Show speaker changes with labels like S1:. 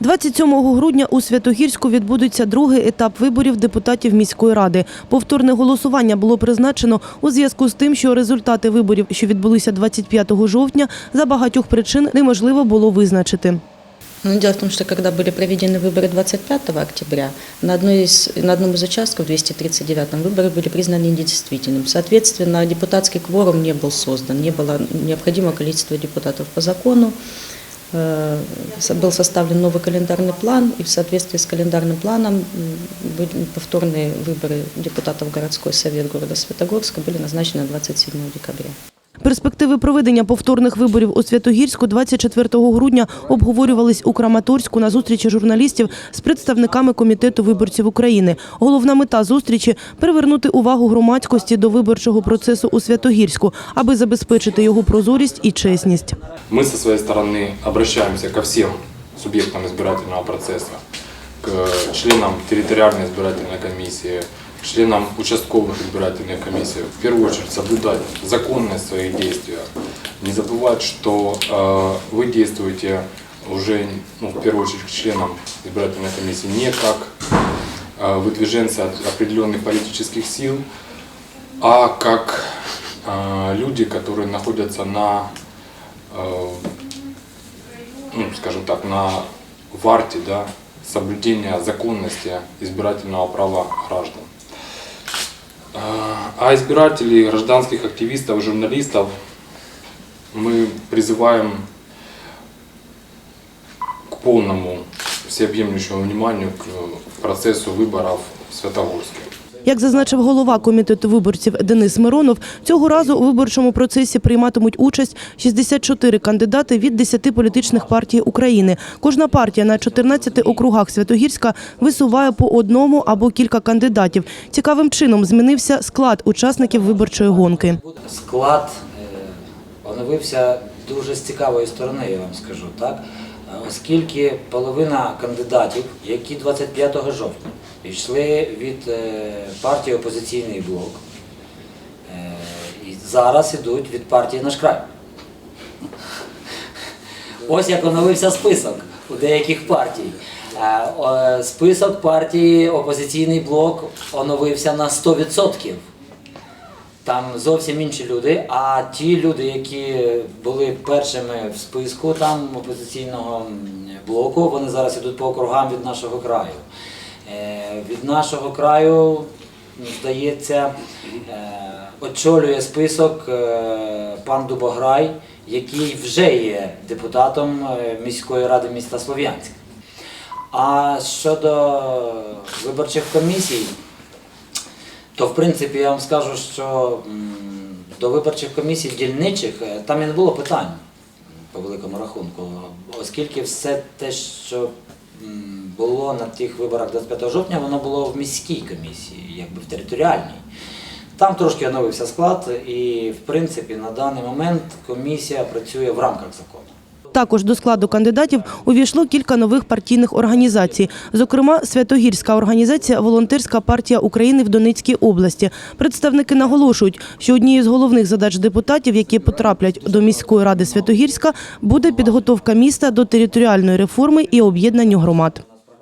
S1: 27 грудня у Святогірську відбудеться другий етап виборів депутатів міської ради. Повторне голосування було призначено у зв'язку з тим, що результати виборів, що відбулися 25 жовтня, за багатьох причин неможливо було визначити.
S2: Ну, дело в том, что когда были проведены выборы 25 октября, на, одной из, на одном из участков, 239-м, выборы были признаны недействительными. Соответственно, депутатский кворум не был создан, не было необходимого количества депутатов по закону. Э, со- Был составлен новый календарный план, и в соответствии с календарным планом м, были повторные выборы депутатов в городской совет города Светогорска были назначены на 27 декабря.
S1: Перспективи проведення повторних виборів у Святогірську 24 грудня обговорювались у Краматорську на зустрічі журналістів з представниками комітету виборців України. Головна мета зустрічі привернути увагу громадськості до виборчого процесу у Святогірську, аби забезпечити його прозорість і чесність.
S3: Мы со своей стороны обращаемся ко всем субъектам избирательного процесса, к членам территориальной избирательной комиссии, Членам участковых избирательных комиссий. В первую очередь соблюдать законность своих действиях. Не забывать, что э, вы действуете уже, ну, в первую очередь, к членам избирательной комиссии не как э, выдвиженцы от определенных политических сил, а как э, люди, которые находятся на э, ну, скажем так, на варте да, соблюдения законности избирательного права граждан. Э, А избирателей, гражданских активистов, журналистов мы призываем к полному всеобъемлющему вниманию к процессу выборов в Святогорске.
S1: Як зазначив голова комітету виборців Денис Миронов, цього разу у виборчому процесі прийматимуть участь 64 кандидати від 10 політичних партій України. Кожна партія на 14 округах Святогірська висуває по одному або кілька кандидатів. Цікавим чином змінився склад учасників виборчої гонки.
S4: Склад е, оновився дуже з цікавої сторони, я вам скажу, так? Е, Оскільки половина кандидатів, які 25 жовтня йшли від е, партії Опозиційний блок, е, і зараз ідуть від партії Наш край. Ось як оновився список у деяких партій. Е, Список партії Опозиційний блок оновився на 100%. Там зовсім інші люди, а ті люди, які були першими в списку там опозиційного блоку, вони зараз йдуть по округам від нашого краю. Е, Від нашого краю, здається, е, очолює список е, пан Дубограй, який вже є депутатом міської ради міста Слов'янськ. А щодо виборчих комісій, то в принципі я вам скажу, що до виборчих комісій дільничих там і не було питань по великому рахунку, оскільки все те, що було на тих виборах 25 жовтня, воно було в міській комісії, якби в територіальній. Там трошки оновився склад, і в принципі на даний момент комісія працює в рамках закону.
S1: Також до складу кандидатів увійшло кілька нових партійних організацій. Зокрема, Святогірська організація Волонтерська партія України в Донецькій області. Представники наголошують, що однією з головних задач депутатів, які потраплять до міської ради Святогірська, буде підготовка міста до територіальної реформи і об'єднанню громад.